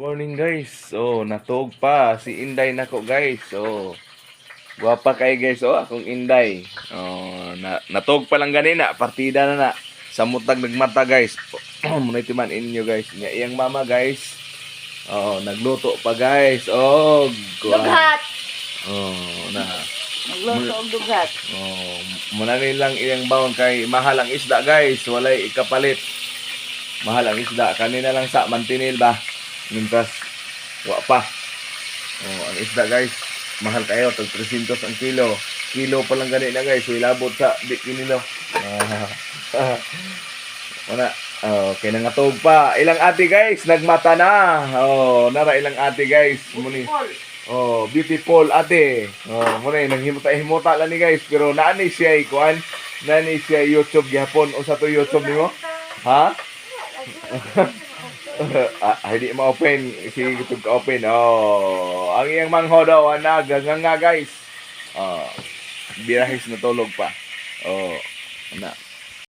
Morning guys. Oh, natog pa si Inday nako guys. Oh. Guwapa kay guys. Oh, akong Inday. Oh, na natog pa lang ganina, partida na na. Sa mutag nagmata guys. Muna man inyo guys. Nga iyang mama guys. Oh, nagluto pa guys. Oh, guwa- Dughat. Oh, na. Magluto og dughat. Oh, muna nilang iyang baon kay mahal ang isda guys. Walay ikapalit. Mahal ang isda. Kanina lang sa mantinil ba? Mintas wa pa. Oh, ang isda guys. Mahal kayo. Tag 300 ang kilo. Kilo pa lang gani na guys. So ilabot sa di kinilo. Ah. Wala. Oh, kay nangatog pa. Ilang ate guys, nagmata na. Oh, nara ilang ate guys. Muni. Oh, beautiful ate. Oh, muna nang himuta-himuta lang ni guys, pero naani siya ikuan, naani siya YouTube gihapon o sa to YouTube nimo? Ha? ah, hindi ma-open si YouTube ka open. Oh, ang iyang mangho daw ana nga guys. Oh, birahis na tulog pa. Oh, ana.